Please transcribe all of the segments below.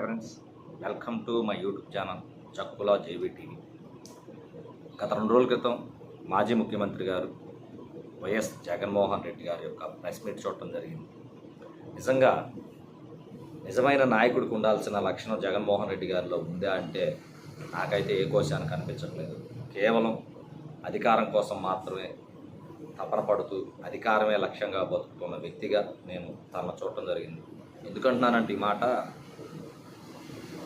Welcome to my YouTube channel చక్కులా JB TV గత రెండు రోజుల క్రితం మాజీ ముఖ్యమంత్రి గారు వైఎస్ జగన్మోహన్ రెడ్డి గారి యొక్క ప్రెస్ మీట్ చూడటం జరిగింది. నిజంగా నిజమైన నాయకుడికి ఉండాల్సిన లక్షణం జగన్మోహన్ రెడ్డి గారిలో ఉందా అంటే నాకైతే ఏ కోశానికి కనిపించట్లేదు. కేవలం అధికారం కోసం మాత్రమే తపన పడుతూ అధికారమే లక్ష్యంగా బతుకుతున్న వ్యక్తిగా నేను తన చూడటం జరిగింది. ఎందుకంటున్నానంటే ఈ మాట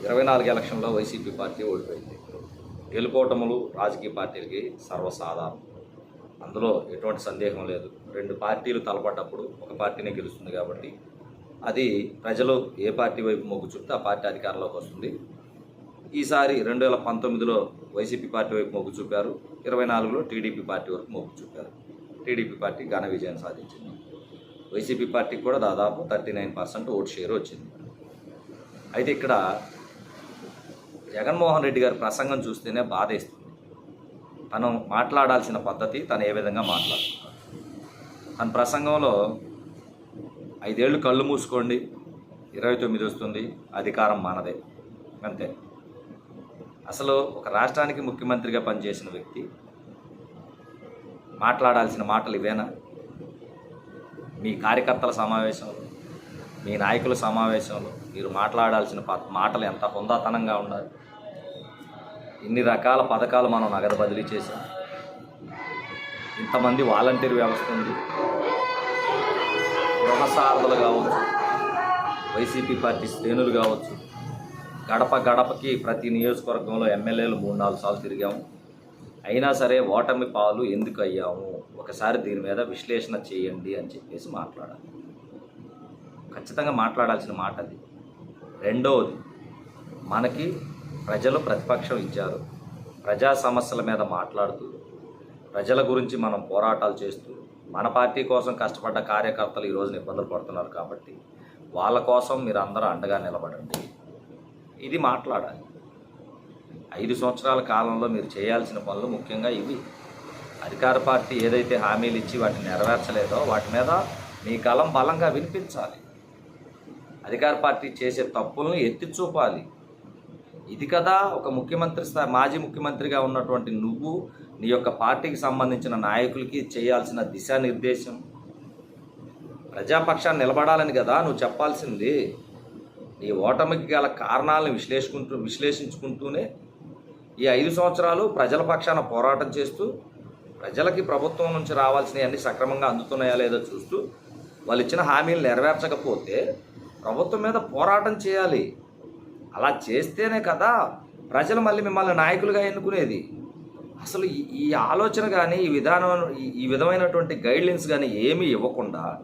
ఇరవై నాలుగు ఎలక్షన్లో వైసీపీ పార్టీ ఓడిపోయింది. గెలుపోవటములు రాజకీయ పార్టీలకి సర్వసాధారణం. అందులో ఎటువంటి సందేహం లేదు. రెండు పార్టీలు తలపడ్డప్పుడు ఒక పార్టీనే గెలుస్తుంది కాబట్టి అది ప్రజలు ఏ పార్టీ వైపు మొగ్గు చూపితే ఆ పార్టీ అధికారంలోకి వస్తుంది. ఈసారి రెండు వేల పంతొమ్మిదిలో వైసీపీ పార్టీ వైపు మొగ్గు చూపారు. ఇరవై నాలుగులో టీడీపీ పార్టీ వరకు మొగ్గు చూపారు. టీడీపీ పార్టీ ఘన విజయం సాధించింది. వైసీపీ పార్టీకి కూడా దాదాపు thirty nine percent vote share వచ్చింది. అయితే ఇక్కడ జగన్మోహన్ రెడ్డి గారి ప్రసంగం చూస్తేనే బాధేస్తుంది. తను మాట్లాడాల్సిన పద్ధతి తను ఏ విధంగా మాట్లాడుతుంది తన ప్రసంగంలో ఐదేళ్ళు కళ్ళు మూసుకోండి ఇరవై తొమ్మిది వస్తుంది అధికారం మనదే అంతే. అసలు ఒక రాష్ట్రానికి ముఖ్యమంత్రిగా పనిచేసిన వ్యక్తి మాట్లాడాల్సిన మాటలు ఇవేనా? మీ కార్యకర్తల సమావేశంలో? మీ నాయకుల సమావేశంలో మీరు మాట్లాడాల్సిన ప- మాటలు ఎంత హుందాతనంగా ఉండాలి. ఇన్ని రకాల పథకాలు మనం నగదు బదిలీ చేసాం ఇంతమంది వాలంటీర్ వ్యవస్థ ఉంది. గృహసారథులు కావచ్చు వైసీపీ పార్టీ శ్రేణులు కావచ్చు గడప గడపకి ప్రతి నియోజకవర్గంలో ఎమ్మెల్యేలు మూడు నాలుగు సార్లు తిరిగాము. అయినా సరే ఓటమి పాలు ఎందుకు అయ్యాము? ఒకసారి దీని మీద విశ్లేషణ చేయండి అని చెప్పేసి మాట్లాడాలి ఖచ్చితంగా మాట్లాడాల్సిన మాట అది. రెండవది మనకి ప్రజలు ప్రతిపక్షం ఇచ్చారు. ప్రజా సమస్యల మీద మాట్లాడుతూ ప్రజల గురించి మనం పోరాటాలు చేస్తూ మన పార్టీ కోసం కష్టపడ్డ కార్యకర్తలు ఈ రోజున ఇబ్బందులు పడుతున్నారు కాబట్టి వాళ్ళ కోసం మీరు అందరూ అండగా నిలబడండి. ఇది మాట్లాడాలి. ఐదు సంవత్సరాల కాలంలో మీరు చేయాల్సిన పనులు ముఖ్యంగా ఇవి. అధికార పార్టీ ఏదైతే హామీలు ఇచ్చి వాటిని నెరవేర్చలేదో వాటి మీద మీ కలం బలంగా వినిపించాలి. అధికార పార్టీ చేసే తప్పులను ఎత్తి చూపాలి. ఇది కదా ఒక ముఖ్యమంత్రి స్థాయి మాజీ ముఖ్యమంత్రిగా ఉన్నటువంటి నువ్వు నీ యొక్క పార్టీకి సంబంధించిన నాయకులకి చేయాల్సిన దిశానిర్దేశం. ప్రజాపక్షాన్ని నిలబడాలని కదా నువ్వు చెప్పాల్సింది. నీ ఓటమికి గల కారణాలను విశ్లేషించుకుంటూ విశ్లేషించుకుంటూనే ఈ ఐదు సంవత్సరాలు ప్రజల పక్షాన పోరాటం చేస్తూ ప్రజలకి ప్రభుత్వం నుంచి రావాల్సినవి అన్నీ సక్రమంగా అందుతున్నాయా లేదో చూస్తూ వాళ్ళు ఇచ్చిన హామీలు నెరవేర్చకపోతే ప్రభుత్వం మీద పోరాటం చేయాలి. అలా చేస్తేనే కదా ప్రజలు మళ్ళీ మిమ్మల్ని నాయకులుగా ఎన్నుకునేది. అసలు ఈ- ఈ ఆలోచన కానీ ఈ విధానం ఈ- విధమైనటువంటి గైడ్లైన్స్ కానీ ఏమీ ఇవ్వకుండా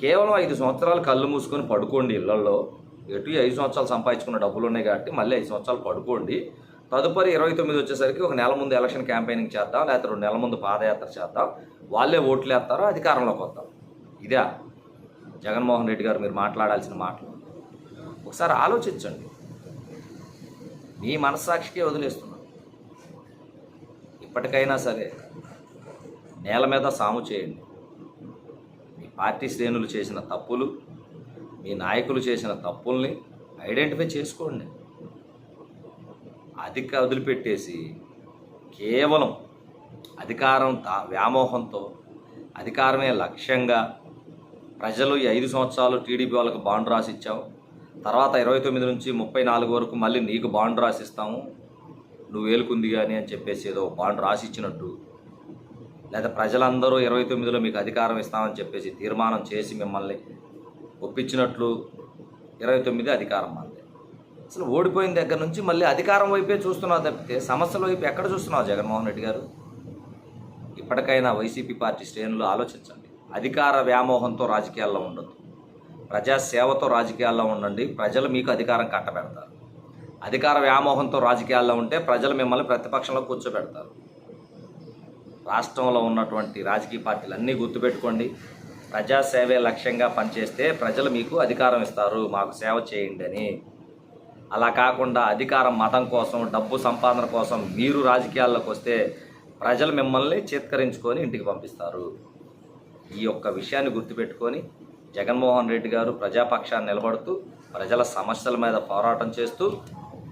కేవలం ఐదు సంవత్సరాలు కళ్ళు మూసుకొని పడుకోండి ఇళ్ళలో ఎటు ఐదు సంవత్సరాలు సంపాదించుకున్న డబ్బులు ఉన్నాయి కాబట్టి మళ్ళీ ఐదు సంవత్సరాలు పడుకోండి. తదుపరి ఇరవై తొమ్మిది వచ్చేసరికి ఒక నెల ముందు ఎలక్షన్ క్యాంపెయినింగ్ చేద్దాం లేకపోతే రెండు నెలల ముందు పాదయాత్ర చేద్దాం. వాళ్ళే ఓట్లు వేస్తారో అధికారంలోకి వద్దాం. ఇదే. జగన్మోహన్ రెడ్డి గారు మీరు మాట్లాడాల్సిన మాటలు. ఒకసారి ఆలోచించండి. మీ మనస్సాక్షికే వదిలేస్తున్నాను ఇప్పటికైనా సరే నేల మీద సాము చేయండి. మీ పార్టీ శ్రేణులు చేసిన తప్పులు మీ నాయకులు చేసిన తప్పుల్ని ఐడెంటిఫై చేసుకోండి. అధిక వదిలిపెట్టేసి కేవలం అధికారం తా వ్యామోహంతో అధికారమే లక్ష్యంగా ప్రజలు ఈ ఐదు సంవత్సరాలు టీడీపీ వాళ్ళకి బాండ్ రాసి ఇచ్చాం తర్వాత ఇరవై తొమ్మిది నుంచి ముప్పై నాలుగు వరకు మళ్ళీ నీకు బాండ్ రాసిస్తాము. నువ్వు వేలుకుంది కానీ అని చెప్పేసి ఏదో బాండ్ రాసి ఇచ్చినట్టు లేదా ప్రజలందరూ ఇరవై తొమ్మిదిలో మీకు అధికారం ఇస్తామని చెప్పేసి తీర్మానం చేసి మిమ్మల్ని ఒప్పించినట్లు ఇరవై తొమ్మిది అధికారం మంది అసలు ఓడిపోయిన దగ్గర నుంచి మళ్ళీ అధికారం వైపే చూస్తున్నావు తప్పితే సమస్యల వైపు ఎక్కడ చూస్తున్నావు జగన్మోహన్ రెడ్డి గారు? ఇప్పటికైనా వైసీపీ పార్టీ శ్రేణులు ఆలోచించండి. అధికార వ్యామోహంతో రాజకీయాల్లో ఉండదు ప్రజాసేవతో రాజకీయాల్లో ఉండండి. ప్రజలు మీకు అధికారం కట్టబెడతారు. అధికార వ్యామోహంతో రాజకీయాల్లో ఉంటే ప్రజలు మిమ్మల్ని ప్రతిపక్షంలో కూర్చోబెడతారు. రాష్ట్రంలో ఉన్నటువంటి రాజకీయ పార్టీలు అన్నీ గుర్తుపెట్టుకోండి. ప్రజాసేవే లక్ష్యంగా పనిచేస్తే ప్రజలు మీకు అధికారం ఇస్తారు. మాకు సేవ చేయండి అని. అలా కాకుండా అధికారం మతం కోసం డబ్బు సంపాదన కోసం మీరు రాజకీయాల్లోకి వస్తే ప్రజలు మిమ్మల్ని చేత్కరించుకొని ఇంటికి పంపిస్తారు. ఈ యొక్క విషయాన్ని గుర్తుపెట్టుకొని జగన్మోహన్ రెడ్డి గారు ప్రజాపక్షాన్ని నిలబడుతూ ప్రజల సమస్యల మీద పోరాటం చేస్తూ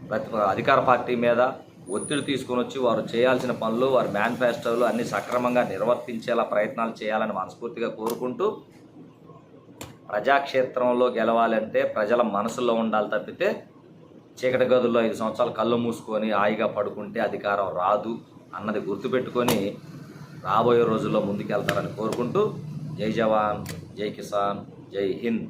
ప్రతి అధికార పార్టీ మీద ఒత్తిడి తీసుకొని వచ్చి వారు చేయాల్సిన పనులు వారి మేనిఫెస్టోలు అన్ని సక్రమంగా నిర్వర్తించేలా ప్రయత్నాలు చేయాలని మనస్ఫూర్తిగా కోరుకుంటూ ప్రజాక్షేత్రంలో గెలవాలంటే ప్రజల మనసులో ఉండాలి తప్పితే చీకటి గదుల్లో ఐదు సంవత్సరాలు కళ్ళు మూసుకొని హాయిగా పడుకుంటే అధికారం రాదు అన్నది గుర్తుపెట్టుకొని రాబోయే రోజుల్లో ముందుకెళ్తారని కోరుకుంటూ జై జవాన్ జై కిసాన్ జై హింద్.